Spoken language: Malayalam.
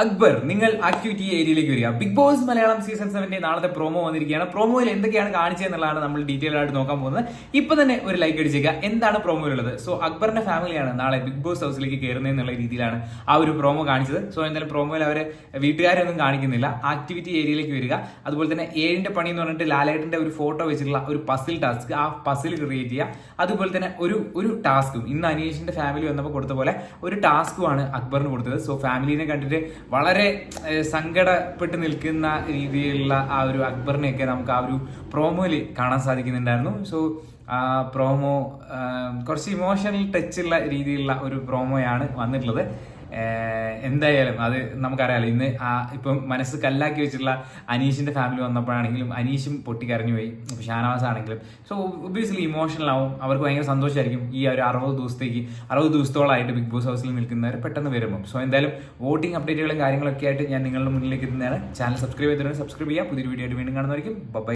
അക്ബർ നിങ്ങൾ ആക്ടിവിറ്റി ഏരിയയിലേക്ക് വരിക. ബിഗ് ബോസ് മലയാളം സീസൺ സെവന്റെ നാളത്തെ പ്രോമോ വന്നിരിക്കുകയാണ്. പ്രോമോയിൽ എന്തൊക്കെയാണ് കാണിച്ചതെന്നുള്ളതാണ് നമ്മൾ ഡീറ്റെയിൽ ആയിട്ട് നോക്കാൻ പോകുന്നത്. ഇപ്പൊ തന്നെ ഒരു ലൈക്ക് അടിച്ചേക്കുക. എന്താണ് പ്രോമോയിലുള്ളത് സോ അക്ബറിന്റെ ഫാമിലിയാണ് നാളെ ബിഗ് ബോസ് ഹൗസിലേക്ക് കയറുന്നത് എന്നുള്ള രീതിയിലാണ് ആ ഒരു പ്രോമോ കാണിച്ചത്. സോ എന്തായാലും പ്രോമോയിൽ അവർ വീട്ടുകാരൊന്നും കാണിക്കുന്നില്ല. ആക്ടിവിറ്റി ഏരിയയിലേക്ക് വരിക. അതുപോലെ തന്നെ ഏഴിന്റെ പണി എന്ന് പറഞ്ഞിട്ട് ലാലേട്ടന്റെ ഒരു ഫോട്ടോ വെച്ചിട്ടുള്ള ഒരു പസിൽ ടാസ്ക് ആ പസിൽ ക്രിയേറ്റ് ചെയ്യുക. അതുപോലെ തന്നെ ഒരു ഒരു ടാസ്കും ഇന്ന് അനീഷിന്റെ ഫാമിലി വന്നപ്പോൾ കൊടുത്ത പോലെ ഒരു ടാസ്കുമാണ് അക്ബറിന് കൊടുത്തത്. സോ ഫാമിലിനെ കണ്ടിട്ട് വളരെ സങ്കടപ്പെട്ട് നിൽക്കുന്ന രീതിയിലുള്ള ആ ഒരു അക്ബറിനെയൊക്കെ നമുക്ക് ആ ഒരു പ്രോമോയിൽ കാണാൻ സാധിക്കുന്നുണ്ടായിരുന്നു. സോ ആ പ്രോമോ കുറച്ച് ഇമോഷണൽ ടച്ചുള്ള രീതിയിലുള്ള ഒരു പ്രോമോയാണ് വന്നിട്ടുള്ളത്. എന്തായാലും അത് നമുക്കറിയാലോ. ഇന്ന് ആ ഇപ്പം മനസ്സ് കല്ലാക്കി വെച്ചിട്ടുള്ള അനീഷിന്റെ ഫാമിലി വന്നപ്പോഴാണെങ്കിലും അനീഷും പൊട്ടിക്കരഞ്ഞു പോയി. ഷാനവാസ് ആണെങ്കിലും സോ ഒബിയസ്ലി ഇമോഷണൽ ആവും. അവർക്ക് ഭയങ്കര സന്തോഷമായിരിക്കും ഈ ഒരു അറുപത് ദിവസത്തേക്ക് അറുപത് ദിവസത്തോളമായിട്ട് ബിഗ് ബോസ് ഹൗസിൽ നിൽക്കുന്നവർ പെട്ടെന്ന് വരുമ്പോൾ സോ എന്തായാലും വോട്ടിംഗ് അപ്ഡേറ്റുകളും കാര്യങ്ങളൊക്കെ ആയിട്ട് ഞാൻ നിങ്ങളുടെ മുന്നിലേക്ക് എത്തുന്നതാണ്. ചാനൽ സബ്സ്ക്രൈബ് ചെയ്തിട്ടുണ്ട്. സബ്സ്ക്രൈബ് ചെയ്യുക പുതിയൊരു വീഡിയോ ആയിട്ട് വീണ്ടും കാണുന്നതായിരിക്കും. ബൈ